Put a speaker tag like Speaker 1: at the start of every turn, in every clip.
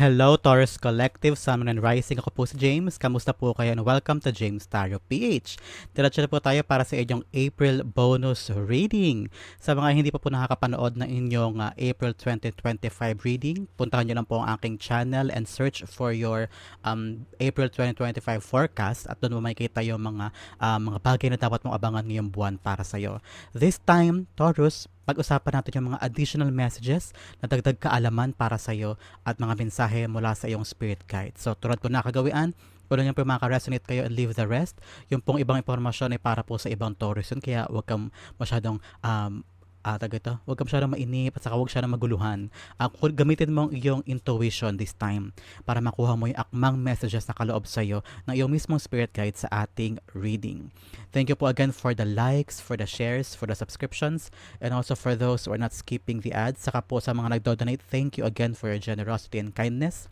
Speaker 1: Hello, Taurus Collective, Sun, Moon, and Rising. Ako po si James. Kamusta po kayo? And welcome to James Tarot PH. Diretso na po tayo para sa inyong April bonus reading. Sa mga hindi pa po nakakapanood ng inyong uh, April 2025 reading, puntahan nyo lang po ang aking channel and search for your um, April 2025 forecast at doon mo makikita yung mga, uh, mga bagay na dapat mong abangan ngayong buwan para sa'yo. This time, Taurus, pag-usapan natin yung mga additional messages na dagdag kaalaman para sa iyo at mga mensahe mula sa iyong spirit guide. So, tulad po nakagawian, kung ano yung po makaresonate kayo and leave the rest, yung pong ibang impormasyon ay para po sa ibang Taurus yun, kaya huwag kang masyadong um, uh, taga ito, huwag ka masyadong mainip at saka huwag na maguluhan. Uh, gamitin mo ang iyong intuition this time para makuha mo yung akmang messages na kaloob sa iyo ng iyong mismong spirit guide sa ating reading. Thank you po again for the likes, for the shares, for the subscriptions, and also for those who are not skipping the ads. Saka po sa mga nagdo-donate, thank you again for your generosity and kindness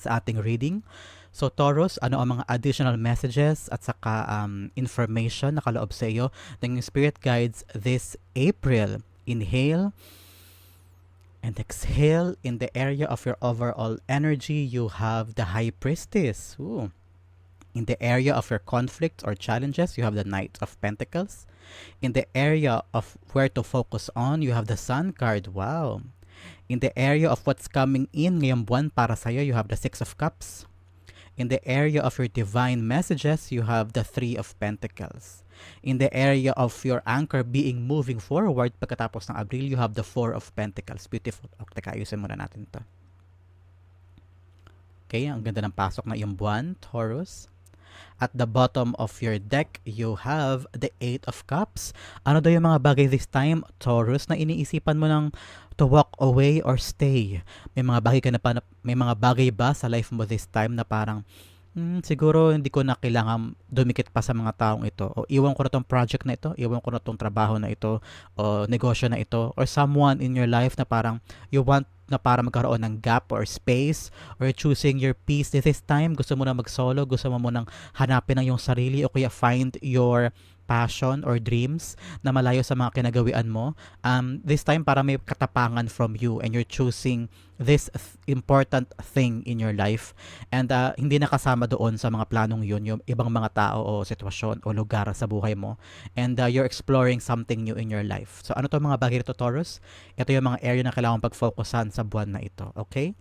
Speaker 1: sa ating reading. So Taurus, ano ang mga additional messages at saka um, information na kaloob sa iyo ng spirit guides this April? Inhale and exhale in the area of your overall energy. You have the High Priestess. Ooh. In the area of your conflicts or challenges, you have the Knight of Pentacles. In the area of where to focus on, you have the Sun card. Wow. In the area of what's coming in ngayong buwan para sa'yo, you have the Six of Cups. In the area of your divine messages, you have the Three of Pentacles. In the area of your anchor being moving forward, pagkatapos ng Abril, you have the Four of Pentacles. Beautiful. Okay, teka, ayusin muna natin to. Okay, ang ganda ng pasok na yung buwan, Taurus. At the bottom of your deck, you have the Eight of Cups. Ano daw yung mga bagay this time, Taurus, na iniisipan mo ng to walk away or stay? May mga bagay ka na pa, may mga bagay ba sa life mo this time na parang Hmm, siguro hindi ko na kailangan dumikit pa sa mga taong ito. O iwan ko na tong project na ito, iwan ko na tong trabaho na ito, o negosyo na ito, or someone in your life na parang you want na para magkaroon ng gap or space or choosing your peace this time gusto mo na mag-solo gusto mo munang hanapin ang iyong sarili o kaya find your passion or dreams na malayo sa mga kinagawian mo, um, this time para may katapangan from you and you're choosing this th- important thing in your life and uh, hindi nakasama doon sa mga planong yun yung ibang mga tao o sitwasyon o lugar sa buhay mo and uh, you're exploring something new in your life. So ano to mga bagay nito Taurus? Ito yung mga area na kailangan pag-focusan sa buwan na ito. Okay?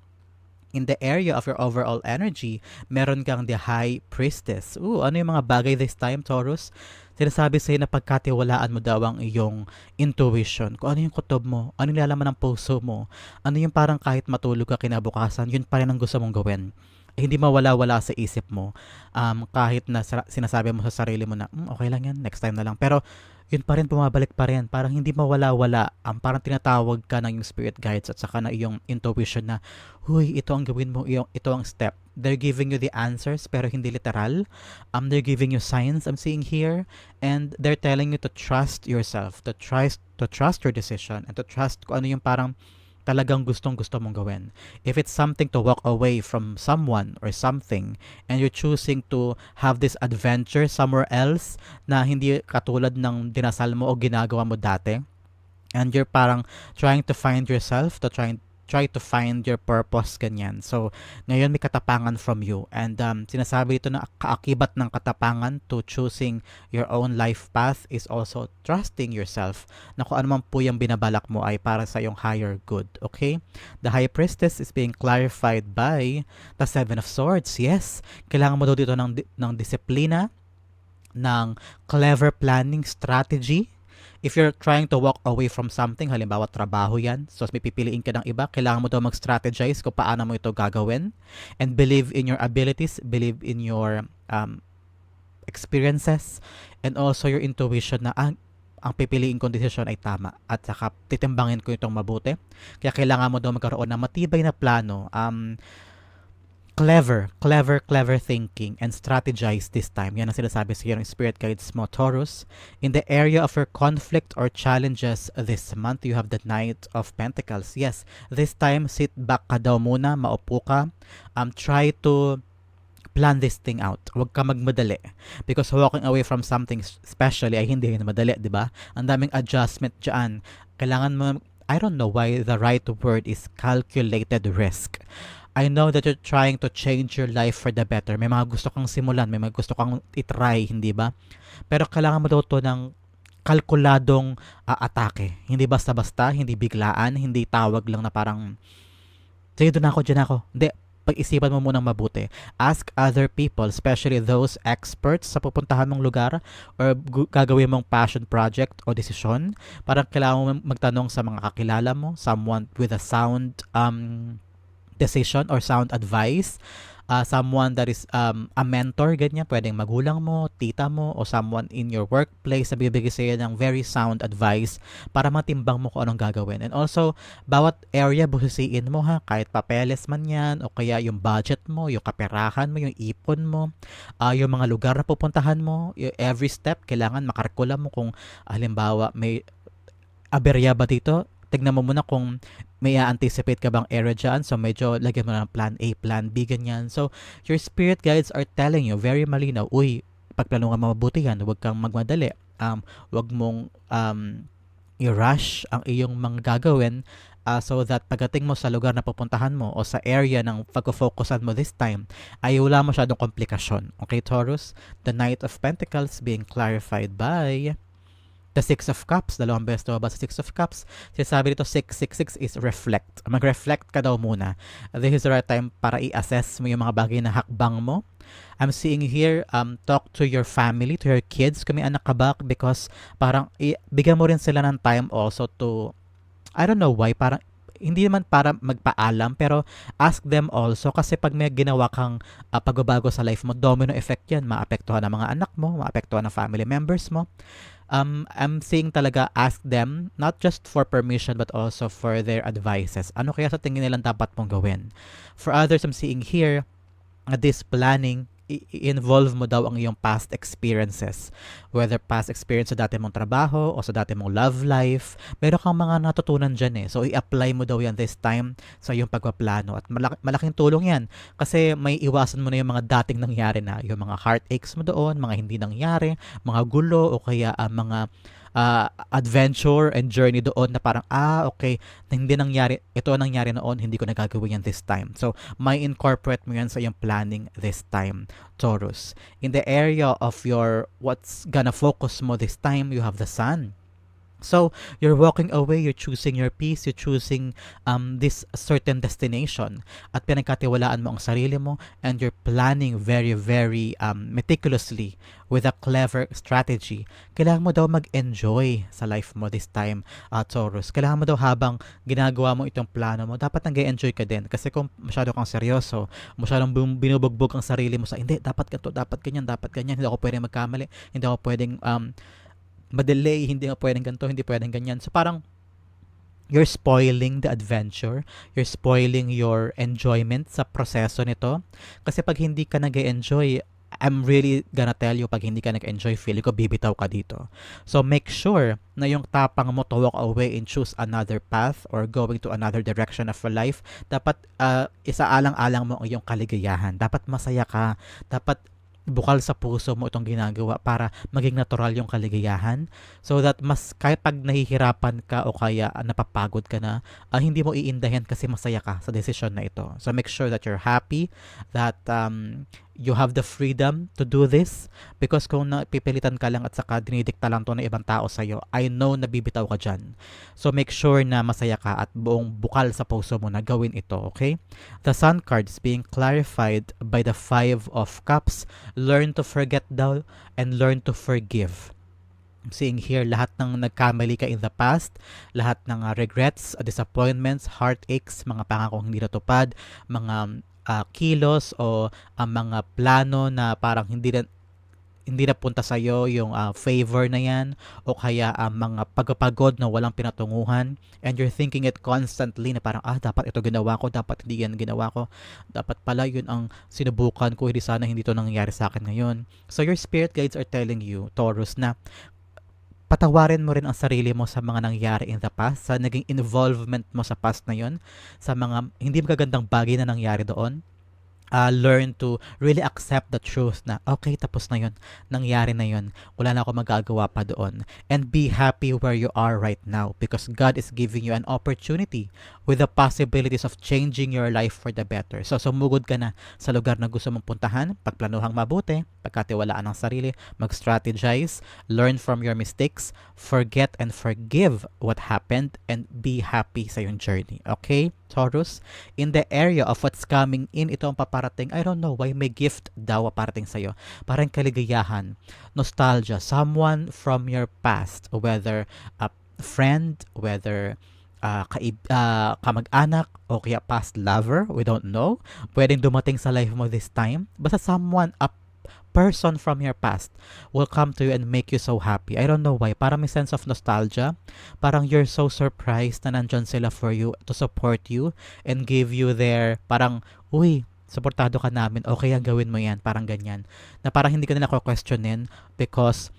Speaker 1: In the area of your overall energy, meron kang the high priestess. Ooh, ano yung mga bagay this time, Taurus? Sinasabi sa'yo na pagkatiwalaan mo daw ang iyong intuition. Kung ano yung kutob mo, ano yung lalaman ng puso mo, ano yung parang kahit matulog ka kinabukasan, yun pa rin ang gusto mong gawin hindi mawala-wala sa isip mo um, kahit na sinasabi mo sa sarili mo na mm, okay lang yan, next time na lang. Pero yun pa rin bumabalik pa rin. Parang hindi mawala-wala. Um, parang tinatawag ka ng yung spirit guides at saka na iyong intuition na, huy, ito ang gawin mo, ito ang step. They're giving you the answers pero hindi literal. Um, they're giving you signs I'm seeing here and they're telling you to trust yourself, to trust to trust your decision and to trust kung ano yung parang talagang gustong gusto mong gawin. If it's something to walk away from someone or something and you're choosing to have this adventure somewhere else na hindi katulad ng dinasal mo o ginagawa mo dati and you're parang trying to find yourself, to trying try to find your purpose, ganyan. So, ngayon may katapangan from you. And um, sinasabi ito na kaakibat ng katapangan to choosing your own life path is also trusting yourself na kung ano man po yung binabalak mo ay para sa yung higher good. Okay? The High Priestess is being clarified by the Seven of Swords. Yes, kailangan mo daw dito ng, ng disiplina, ng clever planning strategy, if you're trying to walk away from something, halimbawa trabaho yan, so may pipiliin ka ng iba, kailangan mo daw mag-strategize kung paano mo ito gagawin and believe in your abilities, believe in your um, experiences and also your intuition na ang, ang pipiliin kong desisyon ay tama at saka titimbangin ko itong mabuti. Kaya kailangan mo daw magkaroon ng matibay na plano. Um, clever, clever, clever thinking and strategize this time. Yan ang sinasabi sa ng Spirit Guides mo, Taurus. In the area of your conflict or challenges this month, you have the Knight of Pentacles. Yes, this time, sit back ka daw muna, maupo ka. Um, try to plan this thing out. Huwag ka magmadali. Because walking away from something especially ay hindi na madali, di ba? Ang daming adjustment dyan. Kailangan mo, I don't know why the right word is calculated risk I know that you're trying to change your life for the better. May mga gusto kang simulan, may mga gusto kang itry, hindi ba? Pero kailangan mo daw to ng kalkuladong uh, atake. Hindi basta-basta, hindi biglaan, hindi tawag lang na parang, sige doon ako, dyan ako. Hindi, pag-isipan mo munang mabuti. Ask other people, especially those experts sa pupuntahan mong lugar or gagawin mong passion project o desisyon. Parang kailangan mo magtanong sa mga kakilala mo, someone with a sound um, decision or sound advice uh, someone that is um, a mentor, ganyan, pwedeng magulang mo, tita mo, o someone in your workplace na bibigay sa'yo ng very sound advice para matimbang mo kung anong gagawin. And also, bawat area busisiin mo ha, kahit papeles man yan, o kaya yung budget mo, yung kaperahan mo, yung ipon mo, uh, yung mga lugar na pupuntahan mo, every step, kailangan makarkula mo kung halimbawa may aberya ba dito, tignan mo muna kung may anticipate ka bang error dyan. So, medyo lagyan mo ng plan A, plan B, ganyan. So, your spirit guides are telling you very malinaw, uy, pagplano ka mabuti yan, huwag kang magmadali. Um, huwag mong um, i-rush ang iyong mga gagawin uh, so that pagdating mo sa lugar na pupuntahan mo o sa area ng pag-focusan mo this time, ay wala masyadong komplikasyon. Okay, Taurus? The Knight of Pentacles being clarified by the Six of Cups, dalawang beses ba sa Six of Cups, sinasabi dito 666 is reflect. Mag-reflect ka daw muna. This is the right time para i-assess mo yung mga bagay na hakbang mo. I'm seeing here, um, talk to your family, to your kids, kung may anak ka ba, because parang i- bigyan mo rin sila ng time also to, I don't know why, parang hindi naman para magpaalam pero ask them also kasi pag may ginawa kang uh, pagbabago sa life mo domino effect yan maapektuhan ng mga anak mo maapektuhan ng family members mo um, I'm saying talaga ask them not just for permission but also for their advices. Ano kaya sa tingin nilang dapat mong gawin? For others, I'm seeing here, uh, this planning i-involve mo daw ang iyong past experiences. Whether past experience sa dati mong trabaho o sa dati mong love life, meron kang mga natutunan dyan eh. So, i-apply mo daw yan this time sa iyong pagpaplano. At malak- malaking tulong yan kasi may iwasan mo na yung mga dating nangyari na. Yung mga heartaches mo doon, mga hindi nangyari, mga gulo o kaya uh, mga uh, adventure and journey doon na parang, ah, okay, hindi nangyari, ito ang nangyari noon, hindi ko nagagawin yan this time. So, may incorporate mo yan sa yung planning this time, Taurus. In the area of your, what's gonna focus mo this time, you have the sun. So, you're walking away, you're choosing your peace, you're choosing um, this certain destination at pinagkatiwalaan mo ang sarili mo and you're planning very, very um, meticulously with a clever strategy. Kailangan mo daw mag-enjoy sa life mo this time, uh, Taurus. Kailangan mo daw habang ginagawa mo itong plano mo, dapat nag-enjoy ka din. Kasi kung masyado kang seryoso, masyadong binubugbog ang sarili mo sa, hindi, dapat ganito, dapat ganyan, dapat ganyan, hindi ako pwedeng magkamali, hindi ako pwedeng um, madelay, hindi nga pwedeng ganito, hindi pwedeng ganyan. So parang you're spoiling the adventure, you're spoiling your enjoyment sa proseso nito. Kasi pag hindi ka nag enjoy I'm really gonna tell you, pag hindi ka nag-enjoy, feeling ko bibitaw ka dito. So, make sure na yung tapang mo to walk away and choose another path or going to another direction of your life, dapat uh, isaalang-alang mo ang iyong kaligayahan. Dapat masaya ka. Dapat bukal sa puso mo itong ginagawa para maging natural yung kaligayahan. So that mas kahit pag nahihirapan ka o kaya napapagod ka na uh, hindi mo iindahin kasi masaya ka sa desisyon na ito. So make sure that you're happy that um, you have the freedom to do this because kung napipilitan ka lang at saka dinidikta lang to ng ibang tao sa'yo, I know na bibitaw ka dyan. So make sure na masaya ka at buong bukal sa puso mo na gawin ito, okay? The Sun card is being clarified by the Five of Cups. Learn to forget daw and learn to forgive seeing here lahat ng nagkamali ka in the past, lahat ng uh, regrets, disappointments, heartaches, mga pangakong hindi natupad, mga uh, kilos o ang uh, mga plano na parang hindi na hindi na punta sa iyo yung uh, favor na yan o kaya ang uh, mga pagpapagod na walang pinatunguhan and you're thinking it constantly na parang ah dapat ito ginawa ko dapat hindi yan ginawa ko. Dapat pala yun ang sinubukan ko hindi sana hindi to nangyayari sa akin ngayon. So your spirit guides are telling you Taurus na patawarin mo rin ang sarili mo sa mga nangyari in the past, sa naging involvement mo sa past na yon, sa mga hindi magagandang bagay na nangyari doon. uh, learn to really accept the truth na okay tapos na yon nangyari na yon wala na ako magagawa pa doon. And be happy where you are right now because God is giving you an opportunity with the possibilities of changing your life for the better. So sumugod ka na sa lugar na gusto mong puntahan pagplanuhang mabuti pagkatiwalaan ng sarili mag-strategize learn from your mistakes forget and forgive what happened and be happy sa yung journey. Okay Taurus? In the area of what's coming in ito ang paparating I don't know why may gift daw parating sa'yo. Parang kaligayahan nostalgia someone from your past whether a friend whether uh, kaib, uh, kamag-anak o kaya past lover, we don't know. Pwedeng dumating sa life mo this time. Basta someone, a person from your past will come to you and make you so happy. I don't know why. Parang may sense of nostalgia. Parang you're so surprised na nandyan sila for you to support you and give you their parang, uy, supportado ka namin, okay ang gawin mo yan, parang ganyan. Na parang hindi ka nila questionin because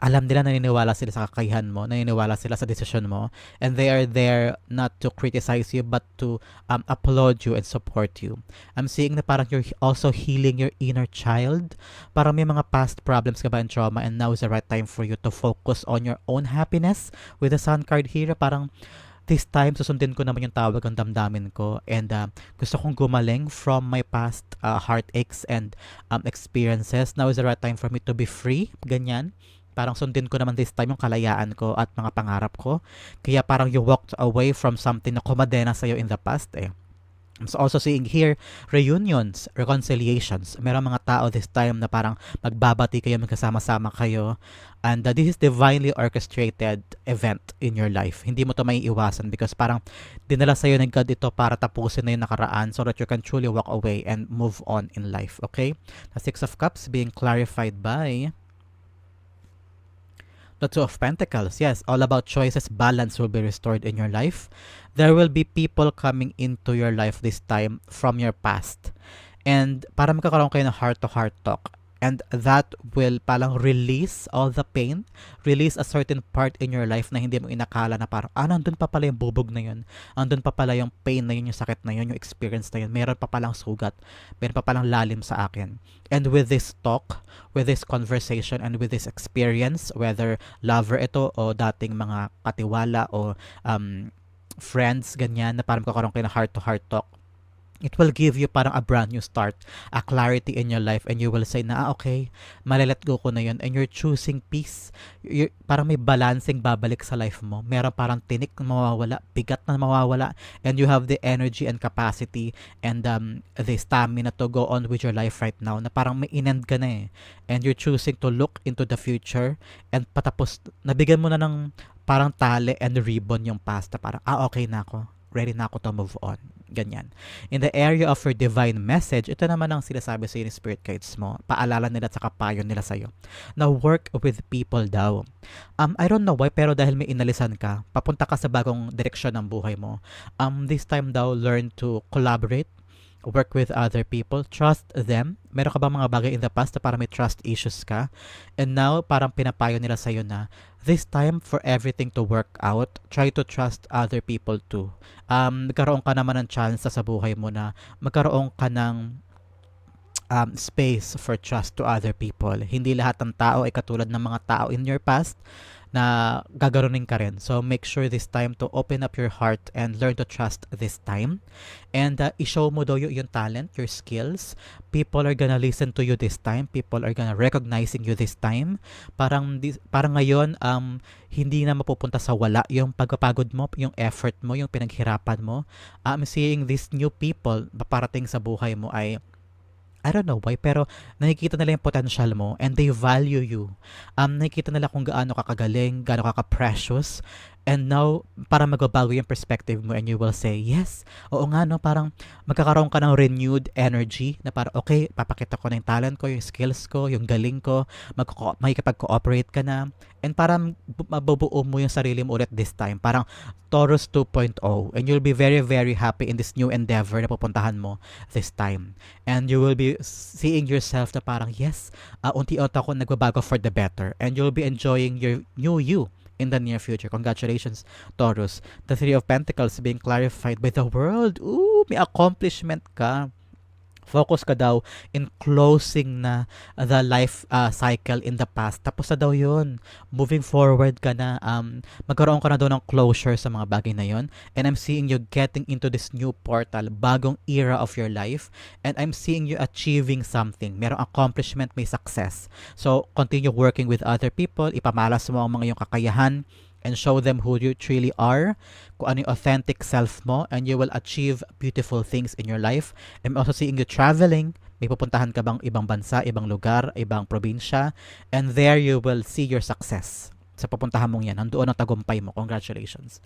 Speaker 1: alam nila naniniwala sila sa kakayahan mo, naniniwala sila sa desisyon mo, and they are there not to criticize you but to um, applaud you and support you. I'm seeing na parang you're also healing your inner child. Parang may mga past problems ka ba and trauma and now is the right time for you to focus on your own happiness with the sun card here. Parang this time susundin ko naman yung tawag ng damdamin ko and uh, gusto kong gumaling from my past uh, heartaches and um, experiences. Now is the right time for me to be free. Ganyan parang sundin ko naman this time yung kalayaan ko at mga pangarap ko. Kaya parang you walked away from something na kumadena sa'yo in the past eh. I'm also seeing here reunions, reconciliations. Meron mga tao this time na parang magbabati kayo, magkasama-sama kayo. And uh, this is divinely orchestrated event in your life. Hindi mo to may iwasan because parang dinala sa'yo ng God ito para tapusin na yung nakaraan so that you can truly walk away and move on in life. Okay? The Six of Cups being clarified by the Two of Pentacles. Yes, all about choices. Balance will be restored in your life. There will be people coming into your life this time from your past. And para magkakaroon kayo ng heart-to-heart talk and that will palang release all the pain, release a certain part in your life na hindi mo inakala na parang, ah, nandun pa pala yung bubog na yun, andun pa pala yung pain na yun, yung sakit na yun, yung experience na yun, meron pa palang sugat, meron pa palang lalim sa akin. And with this talk, with this conversation, and with this experience, whether lover ito o dating mga katiwala o um, friends, ganyan, na parang kakaroon kayo ng heart-to-heart talk, it will give you parang a brand new start, a clarity in your life and you will say na, ah, okay, malalet go ko na yun and you're choosing peace. You're, parang may balancing babalik sa life mo. Meron parang tinik na mawawala, bigat na mawawala and you have the energy and capacity and um, the stamina to go on with your life right now na parang may inend ka na eh. And you're choosing to look into the future and patapos, nabigyan mo na ng parang tali and ribbon yung past na parang, ah, okay na ako. Ready na ako to move on. Ganyan. In the area of your divine message, ito naman ang sinasabi sa ni Spirit Guides mo. Paalala nila at saka payo nila sa'yo. Na work with people daw. Um, I don't know why, pero dahil may inalisan ka, papunta ka sa bagong direksyon ng buhay mo. Um, this time daw, learn to collaborate work with other people, trust them. Meron ka ba mga bagay in the past na parang may trust issues ka? And now, parang pinapayo nila sa'yo na this time for everything to work out, try to trust other people too. Um, magkaroon ka naman ng chance sa buhay mo na magkaroon ka ng um, space for trust to other people. Hindi lahat ng tao ay katulad ng mga tao in your past na gagaronin ka rin. So make sure this time to open up your heart and learn to trust this time. And uh, i-show mo daw yung, yung talent, your skills. People are gonna listen to you this time. People are gonna recognizing you this time. Parang, parang ngayon, um, hindi na mapupunta sa wala yung pagpapagod mo, yung effort mo, yung pinaghirapan mo. I'm seeing these new people paparating sa buhay mo ay I don't know why, pero nakikita nila yung potential mo and they value you. Um, nakikita nila kung gaano ka kagaling, gaano ka ka-precious, And now, para magbabago yung perspective mo and you will say, yes, oo nga no, parang magkakaroon ka ng renewed energy na parang, okay, papakita ko na yung talent ko, yung skills ko, yung galing ko, makikipag-cooperate ka na, and parang mabubuo mo yung sarili mo ulit this time. Parang Taurus 2.0 and you'll be very, very happy in this new endeavor na pupuntahan mo this time. And you will be seeing yourself na parang, yes, uh, unti-unti ako nagbabago for the better. And you'll be enjoying your new you in the near future. Congratulations, Taurus. The Three of Pentacles being clarified by the world. Ooh, may accomplishment ka. Focus ka daw in closing na the life uh, cycle in the past. Tapos na daw yun. Moving forward ka na, um, magkaroon ka na daw ng closure sa mga bagay na yon. And I'm seeing you getting into this new portal, bagong era of your life. And I'm seeing you achieving something. Merong accomplishment, may success. So, continue working with other people. Ipamalas mo ang mga iyong kakayahan and show them who you truly are, kung ano yung authentic self mo, and you will achieve beautiful things in your life. I'm also seeing you traveling. May pupuntahan ka bang ibang bansa, ibang lugar, ibang probinsya, and there you will see your success sa pupuntahan mong yan, nandoon ang tagumpay mo. Congratulations.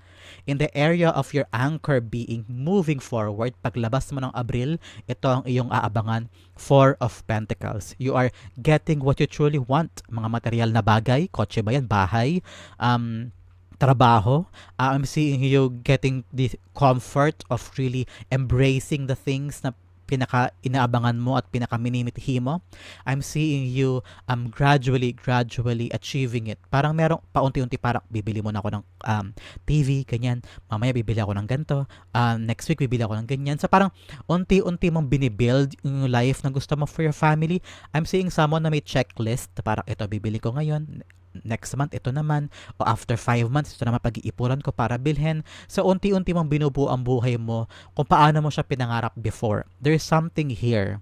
Speaker 1: In the area of your anchor being moving forward, paglabas mo ng Abril, ito ang iyong aabangan. Four of Pentacles. You are getting what you truly want. Mga material na bagay, kotse ba yan, bahay, um, trabaho. Uh, I'm seeing you getting the comfort of really embracing the things na pinaka inaabangan mo at pinaka minimitihi mo. I'm seeing you um gradually gradually achieving it. Parang merong paunti-unti parang bibili mo na ako ng um, TV ganyan. Mamaya bibili ako ng ganto. Um, next week bibili ako ng ganyan. So parang unti-unti mong binibuild yung life na gusto mo for your family. I'm seeing someone na may checklist. Parang ito bibili ko ngayon next month ito naman o after 5 months ito naman pag-iipuran ko para bilhin so unti-unti mong binubuo ang buhay mo kung paano mo siya pinangarap before there's something here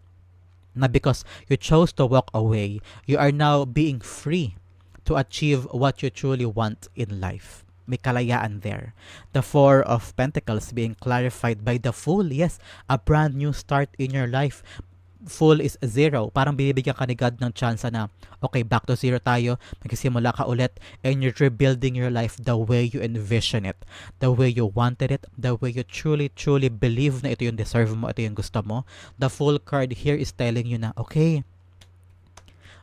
Speaker 1: na because you chose to walk away you are now being free to achieve what you truly want in life may kalayaan there. The Four of Pentacles being clarified by the Fool. Yes, a brand new start in your life full is zero. Parang binibigyan ka ni God ng chance na, okay, back to zero tayo, magsisimula ka ulit, and you're rebuilding your life the way you envision it, the way you wanted it, the way you truly, truly believe na ito yung deserve mo, ito yung gusto mo. The full card here is telling you na, okay,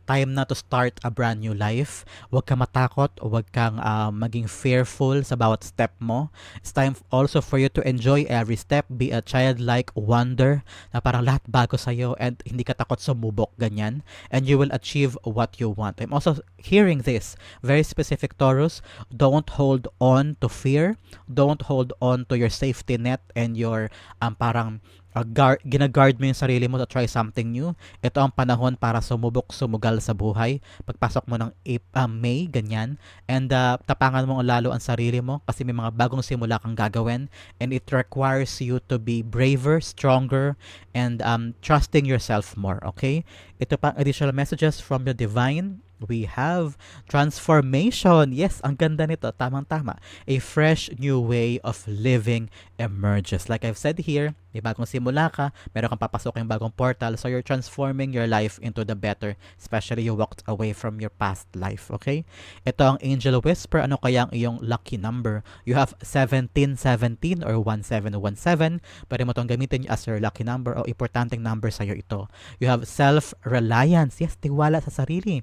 Speaker 1: time na to start a brand new life. Huwag kang matakot, huwag kang uh, maging fearful sa bawat step mo. It's time also for you to enjoy every step, be a childlike wonder na parang lahat bago sa'yo and hindi ka takot sumubok, ganyan. And you will achieve what you want. I'm also hearing this, very specific Taurus, don't hold on to fear, don't hold on to your safety net and your um, parang guard, ginaguard mo yung sarili mo to try something new. Ito ang panahon para sumubok, sumugal sa buhay. Pagpasok mo ng April, uh, May, ganyan. And uh, tapangan mo lalo ang sarili mo kasi may mga bagong simula kang gagawin. And it requires you to be braver, stronger, and um, trusting yourself more, okay? Ito pa additional messages from the divine we have transformation. Yes, ang ganda nito. Tamang-tama. A fresh new way of living emerges. Like I've said here, may bagong simula ka, meron kang papasok yung bagong portal, so you're transforming your life into the better, especially you walked away from your past life, okay? Ito ang Angel Whisper, ano kaya ang iyong lucky number? You have 1717 or 1717, pwede mo itong gamitin as your lucky number o importanteng number sa'yo ito. You have self-reliance, yes, tiwala sa sarili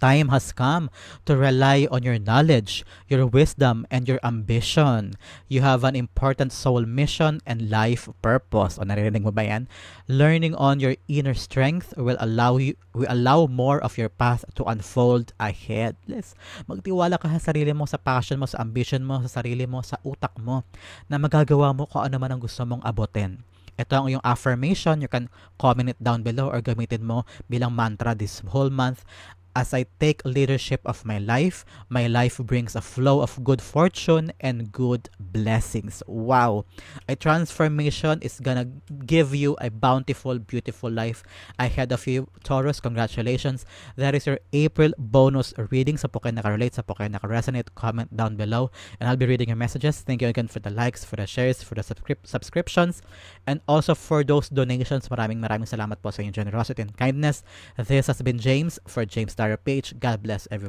Speaker 1: time has come to rely on your knowledge, your wisdom, and your ambition. You have an important soul mission and life purpose. O naririnig mo ba yan? Learning on your inner strength will allow you will allow more of your path to unfold ahead. Let's magtiwala ka sa sarili mo, sa passion mo, sa ambition mo, sa sarili mo, sa utak mo na magagawa mo kung ano man ang gusto mong abutin. Ito ang iyong affirmation. You can comment it down below or gamitin mo bilang mantra this whole month. As I take leadership of my life, my life brings a flow of good fortune and good blessings. Wow. A transformation is gonna give you a bountiful, beautiful life ahead of you. Taurus, congratulations. That is your April bonus reading. Sa po nakarelate, sa po nakaresonate, comment down below. And I'll be reading your messages. Thank you again for the likes, for the shares, for the subscri- subscriptions, and also for those donations. Maraming maraming salamat po sa inyong generosity and kindness. This has been James for James Star page. God bless everybody.